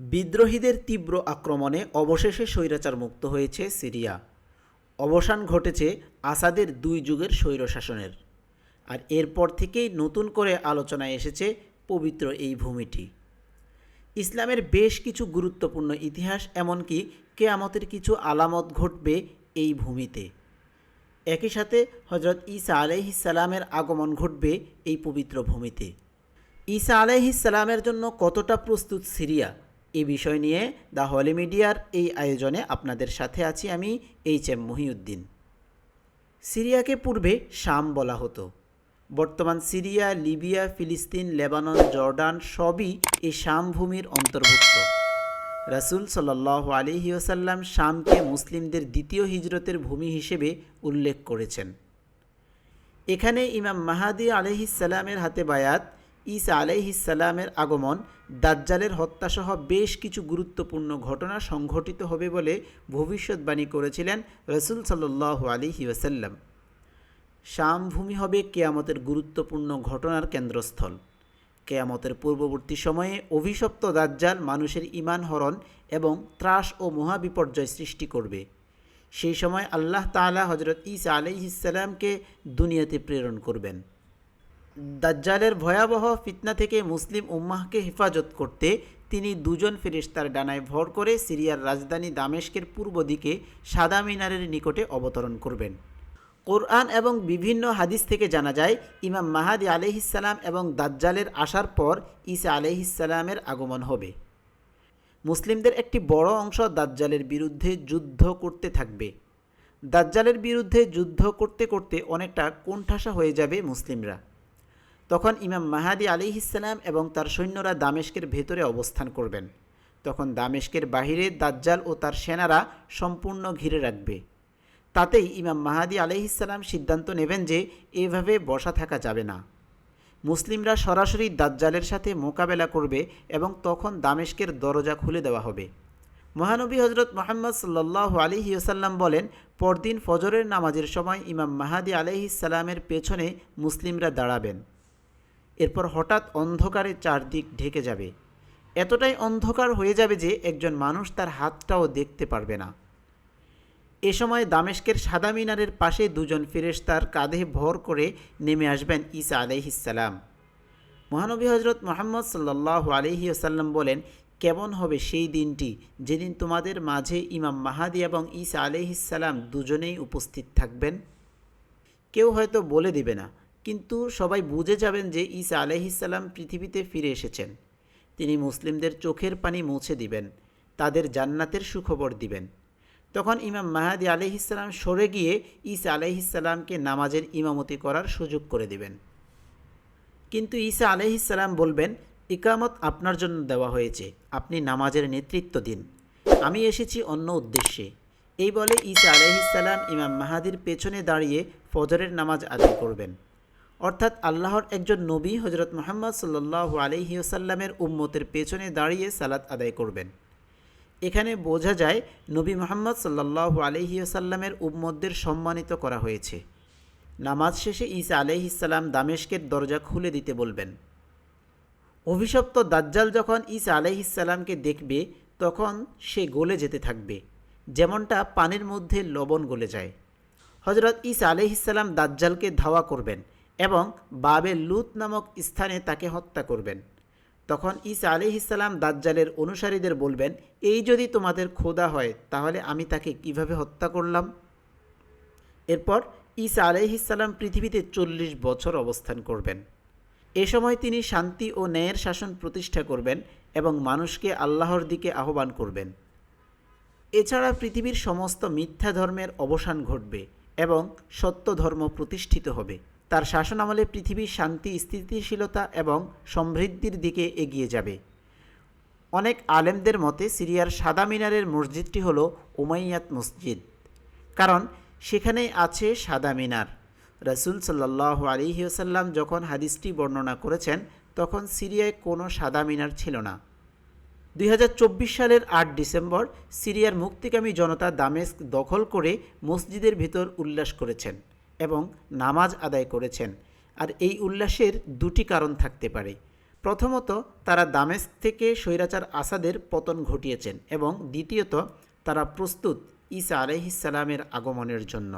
বিদ্রোহীদের তীব্র আক্রমণে অবশেষে স্বৈরাচার মুক্ত হয়েছে সিরিয়া। অবসান ঘটেছে আসাদের দুই যুগের স্বৈরশাসনের আর এরপর থেকেই নতুন করে আলোচনায় এসেছে পবিত্র এই ভূমিটি। ইসলামের বেশ কিছু গুরুত্বপূর্ণ ইতিহাস, এমনকি কেয়ামতের কিছু আলামত ঘটবে এই ভূমিতে। একই সাথে হজরত ঈসা আলাইহিসালামের আগমন ঘটবে এই পবিত্র ভূমিতে। ঈসা আলাইহিসালামের জন্য কতটা প্রস্তুত সিরিয়া? এই বিষয় নিয়ে দ্য হলি মিডিয়ার এই আয়োজনে আপনাদের সাথে আছি আমি এইচ এম মহিউদ্দিন। সিরিয়াকে পূর্বে শাম বলা হতো। বর্তমান সিরিয়া, লিবিয়া, ফিলিস্তিন, লেবানন, জর্ডান সবই এই শাম ভূমির অন্তর্ভুক্ত। রাসুল সাল্লাহ আলিহিউসাল্লাম শামকে মুসলিমদের দ্বিতীয় হিজরতের ভূমি হিসেবে উল্লেখ করেছেন। এখানে ইমাম মাহাদি আলহিসাল্লামের হাতে বায়াত ঈসা আলাইহিসাল্লামের আগমন, দাজ্জালের হত্যাসহ বেশ কিছু গুরুত্বপূর্ণ ঘটনা সংঘটিত হবে বলে ভবিষ্যৎবাণী করেছিলেন রসুল সাল্লাহ আলিহি ওসাল্লাম শাম ভূমি হবে কেয়ামতের গুরুত্বপূর্ণ ঘটনার কেন্দ্রস্থল। কেয়ামতের পূর্ববর্তী সময়ে অভিশপ্ত দাজ্জাল মানুষের ইমান হরণ এবং ত্রাস ও মহাবিপর্যয় সৃষ্টি করবে। সেই সময় আল্লাহ তাআলা হজরত ঈসা আলাইহিসাল্লামকে দুনিয়াতে প্রেরণ করবেন। দাজ্জালের ভয়াবহ ফিতনা থেকে মুসলিম উম্মাহকে হেফাজত করতে তিনি দুজন ফেরিস্তার ডানায় ভর করে সিরিয়ার রাজধানী দামেস্কের পূর্ব দিকে সাদা মিনারের নিকটে অবতরণ করবেন। কোরআন এবং বিভিন্ন হাদিস থেকে জানা যায়, ইমাম মাহাদি আলহিসাল্লাম এবং দাজ্জালের আসার পর ঈসা আলহিসাল্লামের আগমন হবে। মুসলিমদের একটি বড় অংশ দাজ্জালের বিরুদ্ধে যুদ্ধ করতে থাকবে। দাজ্জালের বিরুদ্ধে যুদ্ধ করতে করতে অনেকটা কোণঠাসা হয়ে যাবে মুসলিমরা। তখন ইমাম মাহাদি আলিহিসাল্লাম এবং তার সৈন্যরা দামেশকের ভেতরে অবস্থান করবেন। তখন দামেশকের বাহিরে দাজ্জাল ও তার সেনারা সম্পূর্ণ ঘিরে রাখবে। তাতেই ইমাম মাহাদি আলহিসাল্লাম সিদ্ধান্ত নেবেন যে এভাবে বসা থাকা যাবে না। মুসলিমরা সরাসরি দাজ্জালের সাথে মোকাবেলা করবে এবং তখন দামেশকের দরজা খুলে দেওয়া হবে। মহানবী হজরত মোহাম্মদ সাল্লাহ আলিহি ওসাল্লাম বলেন, পরদিন ফজরের নামাজের সময় ইমাম মাহাদি আলহিসাল্লামের পেছনে মুসলিমরা দাঁড়াবেন। এরপর হঠাৎ অন্ধকারে চারদিক ঢেকে যাবে। এতটাই অন্ধকার হয়ে যাবে যে একজন মানুষ তার হাতটাও দেখতে পারবে না। এ সময় দামেস্কের সাদা মিনারের পাশে দুজন ফেরেশতার কাঁধে ভর করে নেমে আসবেন ঈসা আলাইহিসাল্লাম মহানবী হজরত মোহাম্মদ সাল্লাহ আলহি আসাল্লাম বলেন, কেমন হবে সেই দিনটি যেদিন তোমাদের মাঝে ইমাম মাহাদি এবং ঈসা আলহিসাল্লাম দুজনেই উপস্থিত থাকবেন? কেউ হয়তো বলে দিবে না কিন্তু সবাই বুঝে যাবেন যে ঈসা আলহিসাল্লাম পৃথিবীতে ফিরে এসেছেন। তিনি মুসলিমদের চোখের পানি মুছে দিবেন, তাদের জান্নাতের সুখবর দিবেন। তখন ইমাম মাহাদি আলহিসাল্লাম সরে গিয়ে ঈসা আলহিসাল্লামকে নামাজের ইমামতি করার সুযোগ করে দিবেন। কিন্তু ঈসা আলহিসাল্লাম বলবেন, ইকামত আপনার জন্য দেওয়া হয়েছে, আপনি নামাজের নেতৃত্ব দিন। আমি এসেছি অন্য উদ্দেশ্যে। এই বলে ঈসা আলহিসাল্লাম ইমাম মাহাদির পেছনে দাঁড়িয়ে ফজরের নামাজ আদায় করবেন। অর্থাৎ আল্লাহর একজন নবী হজরত মোহাম্মদ সাল্লাহ আলহিউসাল্লামের উম্মতের পেছনে দাঁড়িয়ে সালাত আদায় করবেন। এখানে বোঝা যায় নবী মোহাম্মদ সাল্লাহ আলহিউসাল্লামের উম্মতদের সম্মানিত করা হয়েছে। নামাজ শেষে ঈসা আলহিসাল্লাম দামেশকের দরজা খুলে দিতে বলবেন। অভিশপ্ত দাজ্জাল যখন ঈসা আলহিসাল্লামকে দেখবে, তখন সে গলে যেতে থাকবে, যেমনটা পানির মধ্যে লবণ গলে যায়। হজরত ঈসা আলহিসাল্লাম দাজ্জালকে ধাওয়া করবেন এবং বাবে লুত নামক স্থানে তাকে হত্যা করবেন। তখন ঈসা আলিহিসাল্লাম দাজ্জালের অনুসারীদের বলবেন, এই যদি তোমাদের খোদা হয়, তাহলে আমি তাকে কীভাবে হত্যা করলাম? এরপর ঈসা আলিহিসাল্লাম পৃথিবীতে চল্লিশ বছর অবস্থান করবেন। এ সময় তিনি শান্তি ও ন্যায়ের শাসন প্রতিষ্ঠা করবেন এবং মানুষকে আল্লাহর দিকে আহ্বান করবেন। এছাড়া পৃথিবীর সমস্ত মিথ্যা ধর্মের অবসান ঘটবে এবং সত্য ধর্ম প্রতিষ্ঠিত হবে। তার শাসন আমলে পৃথিবীর শান্তি, স্থিতিশীলতা এবং সমৃদ্ধির দিকে এগিয়ে যাবে। অনেক আলেমদের মতে সিরিয়ার সাদা মিনারের মসজিদটি হল উমাইয়াত মসজিদ, কারণ সেখানেই আছে সাদা মিনার। রসুল সাল্লাহ আলিহাসাল্লাম যখন হাদিসটি বর্ণনা করেছেন, তখন সিরিয়ায় কোনো সাদা মিনার ছিল না। দুই হাজার চব্বিশ সালের আট ডিসেম্বর সিরিয়ার মুক্তিকামী জনতা দামেস্ক দখল করে মসজিদের ভিতর উল্লাস করেছেন। এবং নামাজ আদায় করেছেন। আর এই উল্লাসের দুটি কারণ থাকতে পারে। প্রথমত, তারা দামেস থেকে স্বৈরাচার আসাদের পতন ঘটিয়েছেন এবং দ্বিতীয়ত, তারা প্রস্তুত ঈসা আলাইহিসালামের আগমনের জন্য।